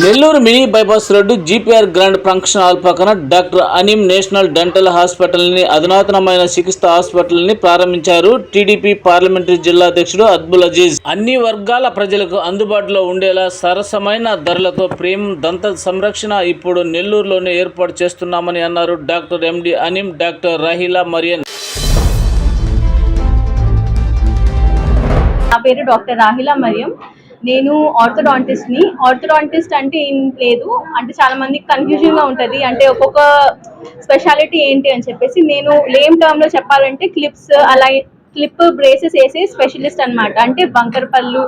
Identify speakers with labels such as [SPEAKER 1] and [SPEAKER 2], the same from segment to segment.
[SPEAKER 1] Nellore mini bypass road GPR grand function hall పక్కన doctor Aneem national dental హాస్పిటల్ని అధునాతనమైన చికిత్స హాస్పిటల్ని ప్రారంభించారు టీడీపీ పార్లమెంటరీ జిల్లా అధ్యక్షుడు అద్బుల్ అజీజ్. అన్ని వర్గాల ప్రజలకు అందుబాటులో ఉండేలా సరసమైన ధరలతో ప్రేమ్ దంత సంరక్షణ ఇప్పుడు నెల్లూరులోనే ఏర్పాటు చేస్తున్నామని అన్నారు doctor MD Aneem doctor Rahila Marian.
[SPEAKER 2] నా పేరు డాక్టర్ రాహిలా మరియం నేను ఆర్థోడాంటిస్ట్ని. ఆర్థోడాంటిస్ట్ అంటే ఏం లేదు. అంటే చాలా మందికి కన్ఫ్యూజన్గా ఉంటది. అంటే ఒక్కొక్క స్పెషాలిటీ ఏంటి అని చెప్పేసి నేను లేమ్ టర్మ్లో చెప్పాలంటే క్లిప్స్ అలా క్లిప్ బ్రేసెస్ వేసే స్పెషలిస్ట్ అనమాట అంటే బంకర్ పళ్ళు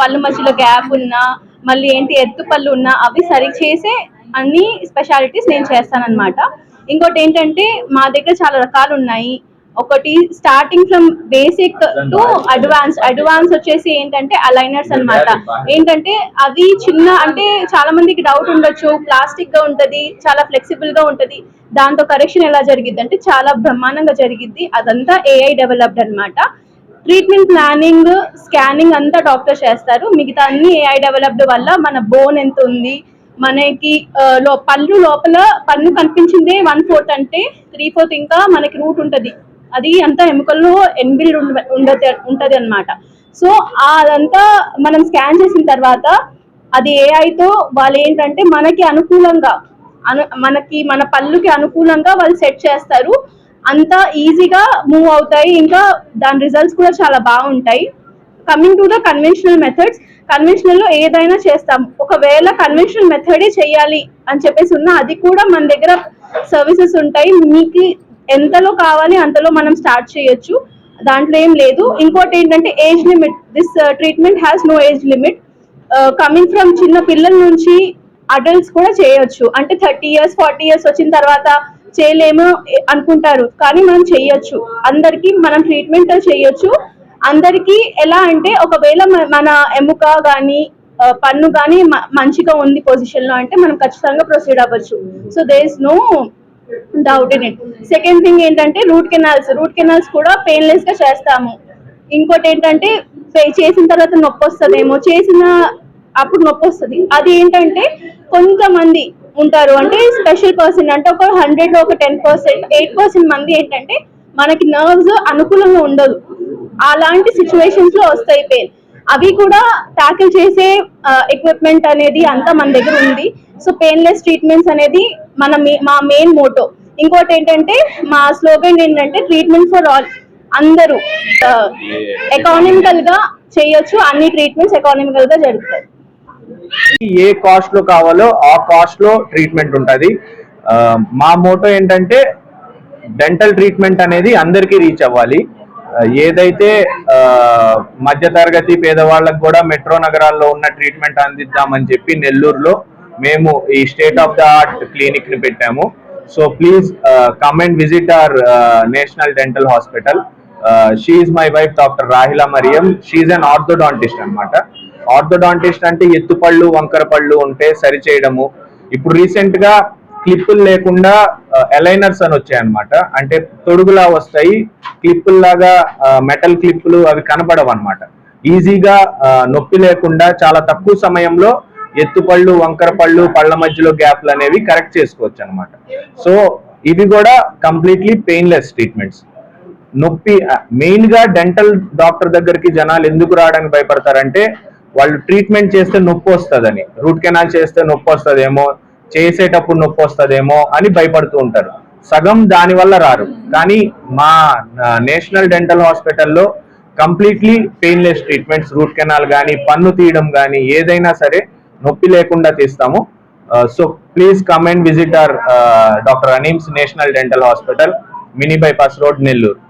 [SPEAKER 2] పళ్ళు మధ్యలో గ్యాప్ ఉన్నా మళ్ళీ ఏంటి ఎత్తు పళ్ళు ఉన్నా అవి సరి చేసే అన్ని స్పెషాలిటీస్ నేను చేస్తానన్నమాట. ఇంకోటి ఏంటంటే మా దగ్గర చాలా రకాలు ఉన్నాయి. ఒకటి starting from basic to advance advance వచ్చేసి ఏంటంటే అలైనర్స్ అన్నమాట. ఏంటంటే అవి చిన్న అంటే చాలా మందికి డౌట్ ఉండొచ్చు. ప్లాస్టిక్గా ఉంటది చాలా ఫ్లెక్సిబుల్గా ఉంటది. దాంతో కరెక్షన్ ఎలా జరిగిద్ది అంటే చాలా బ్రహ్మాండంగా జరిగిద్ది. అదంతా ఏఐ డెవలప్డ్ అన్నమాట. ట్రీట్మెంట్ ప్లానింగ్ స్కానింగ్ అంతా డాక్టర్ చేస్తారు. మిగతా అన్ని ఏఐ డెవలప్డ్ వల్ల మన బోన్ ఎంత ఉంది? మనకి పళ్ళు లోపల పన్ను కనిపించిందే వన్ ఫోర్త్ అంటే త్రీ ఫోర్త్ ఇంకా మనకి రూట్ ఉంటది. అది అంతా ఎముకల్లో ఎన్బిల్డ్ ఉండదు ఉంటది అనమాట సో అదంతా మనం స్కాన్ చేసిన తర్వాత అది ఏఐతో వాళ్ళు ఏంటంటే మనకి అనుకూలంగా అను మనకి మన పళ్ళుకి అనుకూలంగా వాళ్ళు సెట్ చేస్తారు. అంత ఈజీగా మూవ్ అవుతాయి. ఇంకా దాని రిజల్ట్స్ కూడా చాలా బాగుంటాయి. Coming to the conventional methods కన్వెన్షనల్లో ఏదైనా చేస్తాం. ఒకవేళ కన్వెన్షనల్ మెథడే చేయాలి అని చెప్పేసి ఉన్నా అది కూడా మన దగ్గర సర్వీసెస్ ఉంటాయి. మీకు ఎంతలో కావాలి అంతలో మనం స్టార్ట్ చేయొచ్చు. దాంట్లో ఏం లేదు. ఇంకోటి ఏంటంటే age limit this treatment has no age limit coming from చిన్న పిల్లల నుంచి అడల్ట్స్ కూడా చేయొచ్చు. అంటే థర్టీ ఇయర్స్ ఫార్టీ ఇయర్స్ వచ్చిన తర్వాత చేయలేము అనుకుంటారు. కానీ మనం చేయొచ్చు. అందరికి మనం ట్రీట్మెంట్ చేయొచ్చు. అందరికి ఎలా అంటే ఒకవేళ మన ఎముక కానీ uh, పన్ను కానీ మంచిగా ఉంది పొజిషన్లో అంటే మనం ఖచ్చితంగా ప్రొసీడ్ అవ్వచ్చు. So there's no doubt in it second thing ఏంటంటే రూట్ కెనాల్స్ రూట్ కెనాల్స్ కూడా పెయిన్లెస్గా చేస్తాము. ఇంకోటి ఏంటంటే చేసిన తర్వాత నొప్పి వస్తుందేమో. చేసిన అప్పుడు నొప్పి వస్తుంది. అది ఏంటంటే కొంతమంది ఉంటారు. అంటే స్పెషల్ పర్సన్ అంటే ఒక హండ్రెడ్ ఒక టెన్ పర్సెంట్ ఎయిట్ పర్సెంట్ మంది ఏంటంటే మనకి నర్వ్స్ అనుకూలంగా ఉండదు. అలాంటి సిచ్యువేషన్స్లో వస్తాయి పెయిన్ అవి కూడా ట్యాకిల్ చేసే ఎక్విప్మెంట్ అనేది అంతా మన దగ్గర ఉంది. సో పెయిన్లెస్ ట్రీట్మెంట్స్ అనేది మన మా మెయిన్ మోటో ఇంకోటి ఏంటంటే మా స్లోగన్ ఏంటంటే ట్రీట్మెంట్ ఫర్ ఆల్ అందరూ ఎకానమికల్గా చేయొచ్చు. అన్ని ట్రీట్మెంట్స్ ఎకానమికల్గా జరుగుతాయి.
[SPEAKER 3] ఏ కాస్ట్లో కావాలో ఆ కాస్ట్లో ట్రీట్మెంట్ ఉంటుంది. మా మోటో ఏంటంటే డెంటల్ ట్రీట్మెంట్ అనేది అందరికీ రీచ్ అవ్వాలి. ఏదైతే మధ్యతరగతి మధ్య తరగతి పేదవాళ్ళకు కూడా మెట్రో నగరాల్లో ఉన్న ట్రీట్మెంట్ అందిద్దామని చెప్పి నెల్లూరులో మేము ఈ స్టేట్ ఆఫ్ ద ఆర్ట్ క్లినిక్ని పెట్టాము. So please come and visit our national dental hospital. She's my wife doctor Rahila Mariam. She's an orthodontist అనమాట ఆర్థోడాంటిస్ట్ అంటే ఎత్తుపళ్ళు వంకర పళ్ళు ఉంటే సరి చేయడము ఇప్పుడు రీసెంట్గా క్లిప్పులు లేకుండా ఎలైనర్స్ అని వచ్చాయి అనమాట అంటే తొడుగులా వస్తాయి క్లిప్పుల లాగా మెటల్ క్లిప్పులు అవి కనపడవు అనమాట ఈజీగా నొప్పి లేకుండా చాలా తక్కువ సమయంలో ఎత్తుపళ్ళు వంకర పళ్ళు పళ్ళ మధ్యలో గ్యాప్లు అనేవి కరెక్ట్ చేసుకోవచ్చు అనమాట సో ఇవి కూడా కంప్లీట్లీ పెయిన్లెస్ ట్రీట్మెంట్స్ నొప్పి మెయిన్గా డెంటల్ డాక్టర్ దగ్గరికి జనాలు ఎందుకు రావడానికి భయపడతారంటే వాళ్ళు ట్రీట్మెంట్ చేస్తే నొప్పి వస్తుందని. రూట్ కెనాల్ చేస్తే నొప్పి వస్తుందేమో చేసేటప్పుడు నొప్పి వస్తుందేమో అని భయపడుతూ ఉంటారు. సగం దాని వల్ల రారు. కానీ మా నేషనల్ డెంటల్ హాస్పిటల్లో completely painless treatments root canal కానీ పన్ను తీయడం కానీ ఏదైనా సరే నొప్పి లేకుండా తీస్తాము. So please come and visit our doctor Aneem's national dental hospital mini bypass road Nellore.